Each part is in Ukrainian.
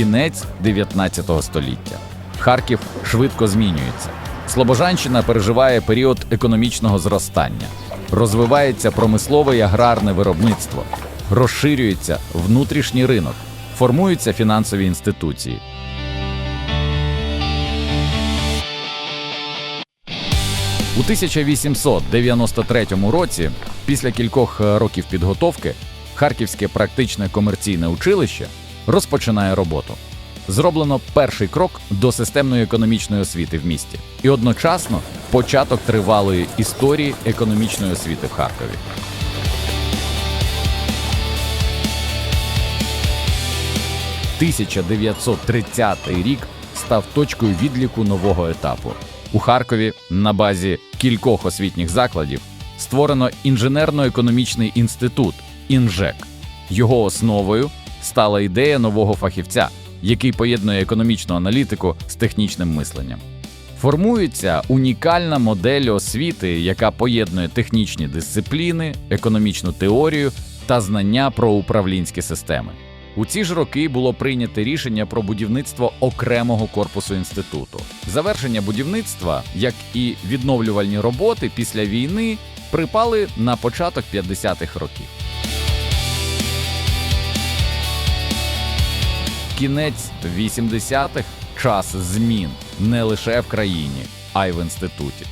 кінець 19 століття. Харків швидко змінюється. Слобожанщина переживає період економічного зростання, розвивається промислове і аграрне виробництво, розширюється внутрішній ринок, формуються фінансові інституції. У 1893 році, після кількох е, років підготовки, Харківське практичне комерційне училище розпочинає роботу. Зроблено перший крок до системної економічної освіти в місті і одночасно початок тривалої історії економічної освіти в Харкові. – 1930 рік став точкою відліку нового етапу. У Харкові на базі кількох освітніх закладів створено інженерно-економічний інститут інжек. Його основою стала ідея нового фахівця, який поєднує економічну аналітику з технічним мисленням. Формується унікальна модель освіти, яка поєднує технічні дисципліни, економічну теорію та знання про управлінські системи. У ці ж роки було прийнято рішення про будівництво окремого корпусу інституту. Завершення будівництва, як і відновлювальні роботи після війни, припали на початок 50-х років. Кінець 80-х час змін не лише в країні, а й в інституті.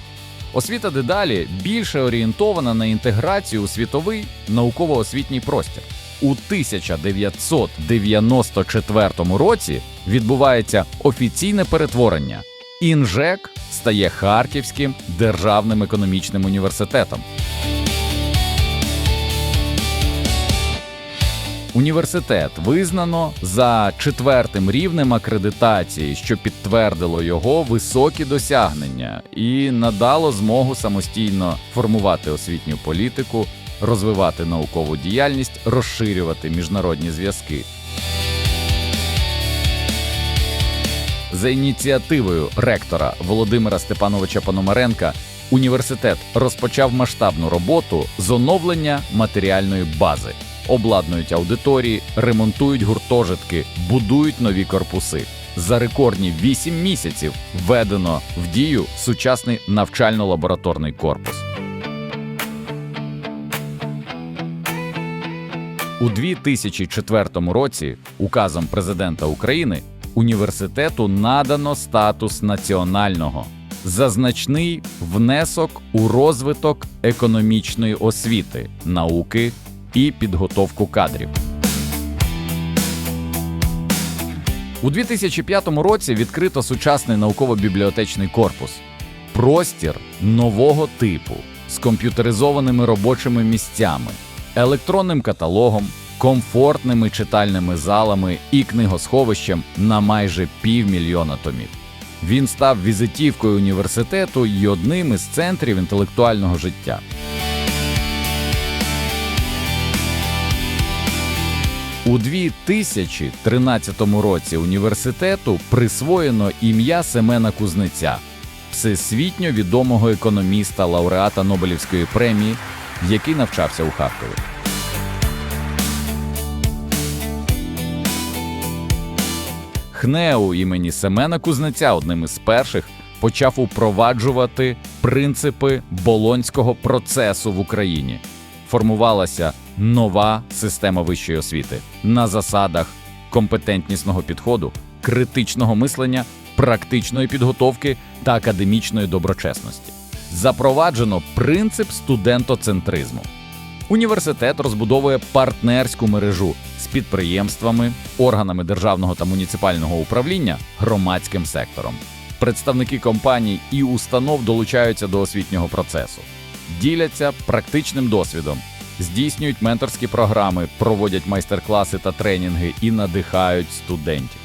Освіта дедалі більше орієнтована на інтеграцію у світовий науково-освітній простір. У 1994 році відбувається офіційне перетворення. Інжек стає Харківським державним економічним університетом. Університет визнано за четвертим рівнем акредитації, що підтвердило його високі досягнення і надало змогу самостійно формувати освітню політику, розвивати наукову діяльність, розширювати міжнародні зв'язки. За ініціативою ректора Володимира Степановича Пономаренка університет розпочав масштабну роботу з оновлення матеріальної бази, обладнують аудиторії, ремонтують гуртожитки, будують нові корпуси. За рекордні 8 місяців введено в дію сучасний навчально-лабораторний корпус. У 2004 році указом президента України університету надано статус національного за значний внесок у розвиток економічної освіти, науки і підготовку кадрів. У 2005 році відкрито сучасний науково-бібліотечний корпус, простір нового типу з комп'ютеризованими робочими місцями, електронним каталогом, комфортними читальними залами і книгосховищем на майже півмільйона томів. Він став візитівкою університету і одним із центрів інтелектуального життя. У 2013 році університету присвоєно ім'я Семена Кузнеця, всесвітньо відомого економіста, лауреата Нобелівської премії, який навчався у Харкові. ХНЕУ імені Семена Кузнеця одним із перших почав упроваджувати принципи болонського процесу в Україні. Формувалася нова система вищої освіти на засадах компетентнісного підходу, критичного мислення, практичної підготовки та академічної доброчесності. Запроваджено принцип студентоцентризму. Університет розбудовує партнерську мережу з підприємствами, органами державного та муніципального управління, громадським сектором. Представники компаній і установ долучаються до освітнього процесу, діляться практичним досвідом, здійснюють менторські програми, проводять майстер-класи та тренінги і надихають студентів.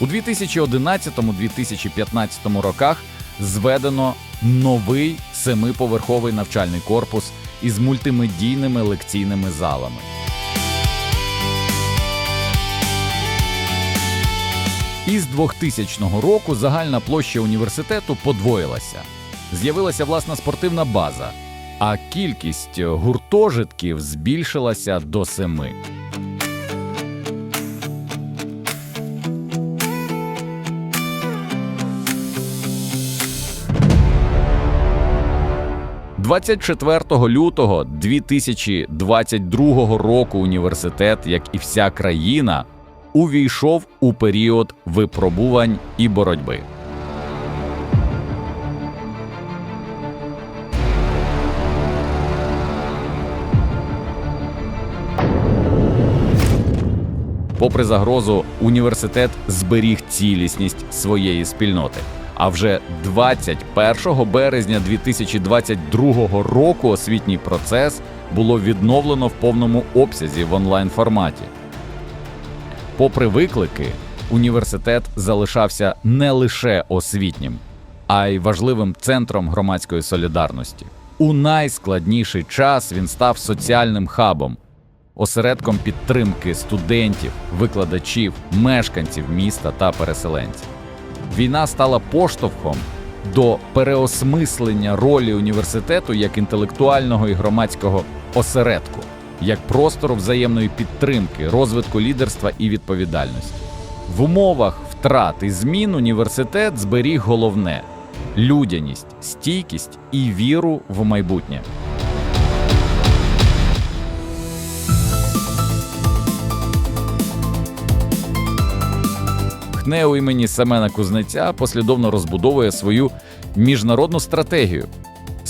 У 2011-2015 роках зведено новий семиповерховий навчальний корпус із мультимедійними лекційними залами. Із 2000 року загальна площа університету подвоїлася. З'явилася власна спортивна база, а кількість гуртожитків збільшилася до семи. «24 лютого 2022 року університет, як і вся країна, увійшов у період випробувань і боротьби. Попри загрозу, університет зберіг цілісність своєї спільноти. А вже 21 березня 2022 року освітній процес було відновлено в повному обсязі в онлайн форматі. Попри виклики, університет залишався не лише освітнім, а й важливим центром громадської солідарності. У найскладніший час він став соціальним хабом, осередком підтримки студентів, викладачів, мешканців міста та переселенців. Війна стала поштовхом до переосмислення ролі університету як інтелектуального і громадського осередку, як простору взаємної підтримки, розвитку лідерства і відповідальності. В умовах втрат і змін університет зберіг головне людяність, стійкість і віру в майбутнє. ХНЕУ імені Семена Кузнеця послідовно розбудовує свою міжнародну стратегію.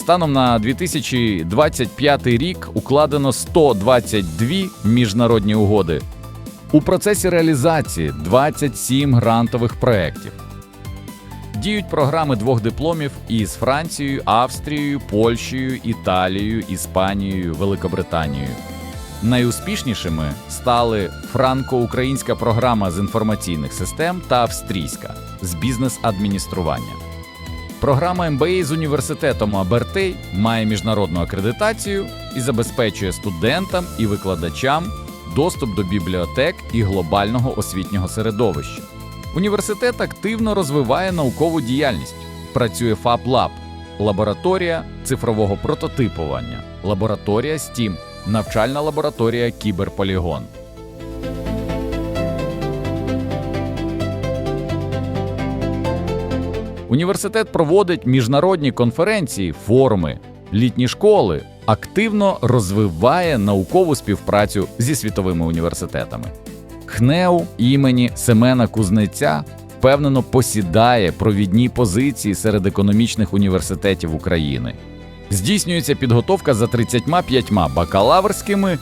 Станом на 2025 рік укладено 122 міжнародні угоди. У процесі реалізації 27 грантових проєктів. Діють програми двох дипломів із Францією, Австрією, Польщею, Італією, Іспанією, Великобританією. Найуспішнішими стали франко-українська програма з інформаційних систем та австрійська з бізнес-адміністрування. Програма MBA з університетом Абертей має міжнародну акредитацію і забезпечує студентам і викладачам доступ до бібліотек і глобального освітнього середовища. Університет активно розвиває наукову діяльність. Працює FabLab – лабораторія цифрового прототипування, лабораторія STEAM – навчальна лабораторія Кіберполігон. Університет проводить міжнародні конференції, форуми, літні школи, активно розвиває наукову співпрацю зі світовими університетами. ХНЕУ імені Семена Кузнеця впевнено посідає провідні позиції серед економічних університетів України. Здійснюється підготовка за 35 бакалаврськими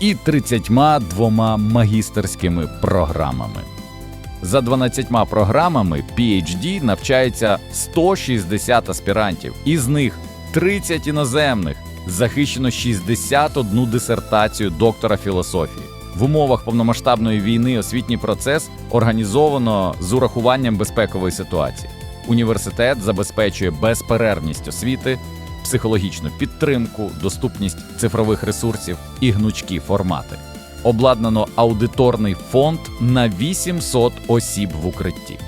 і 32 магістерськими програмами. За 12 програмами PHD навчається 160 аспірантів, із них 30 іноземних, захищено 61 дисертацію доктора філософії. В умовах повномасштабної війни освітній процес організовано з урахуванням безпекової ситуації. Університет забезпечує безперервність освіти, психологічну підтримку, доступність цифрових ресурсів і гнучкі формати. Обладнано аудиторний фонд на 800 осіб в укритті.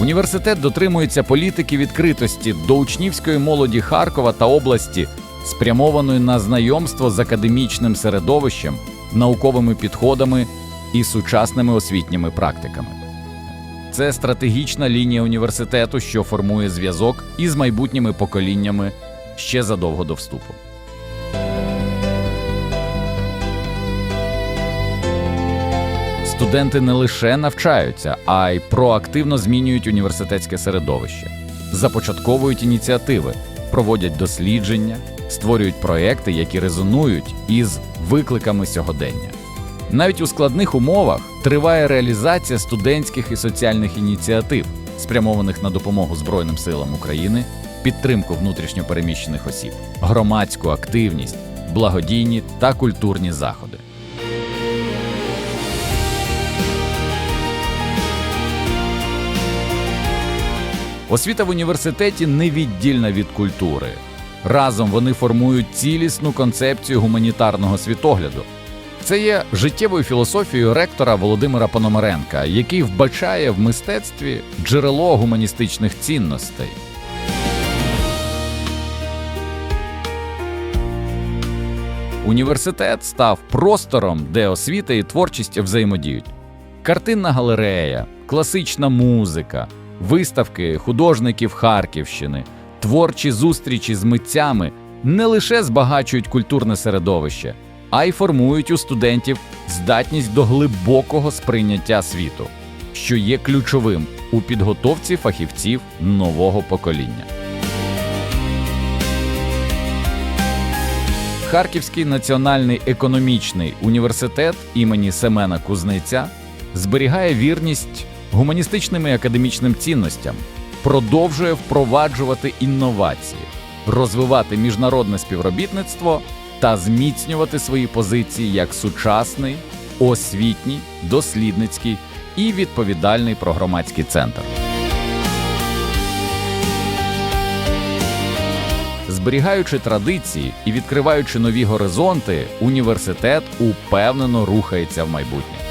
Університет дотримується політики відкритості до учнівської молоді Харкова та області, спрямованої на знайомство з академічним середовищем, науковими підходами і сучасними освітніми практиками. Це стратегічна лінія університету, що формує зв'язок із майбутніми поколіннями ще задовго до вступу. Студенти не лише навчаються, а й проактивно змінюють університетське середовище, започатковують ініціативи, проводять дослідження, створюють проекти, які резонують із викликами сьогодення. Навіть у складних умовах триває реалізація студентських і соціальних ініціатив, спрямованих на допомогу Збройним силам України, підтримку внутрішньопереміщених осіб, громадську активність, благодійні та культурні заходи. Освіта в університеті невіддільна від культури. Разом вони формують цілісну концепцію гуманітарного світогляду. Це є життєвою філософією ректора Володимира Пономаренка, який вбачає в мистецтві джерело гуманістичних цінностей. Університет став простором, де освіта і творчість взаємодіють. Картинна галерея, класична музика, виставки художників Харківщини, творчі зустрічі з митцями не лише збагачують культурне середовище, а й формують у студентів здатність до глибокого сприйняття світу, що є ключовим у підготовці фахівців нового покоління. Харківський національний економічний університет імені Семена Кузнеця зберігає вірність гуманістичним і академічним цінностям, продовжує впроваджувати інновації, розвивати міжнародне співробітництво та зміцнювати свої позиції як сучасний, освітній, дослідницький і відповідальний про громадський центр. Зберігаючи традиції і відкриваючи нові горизонти, університет упевнено рухається в майбутнє.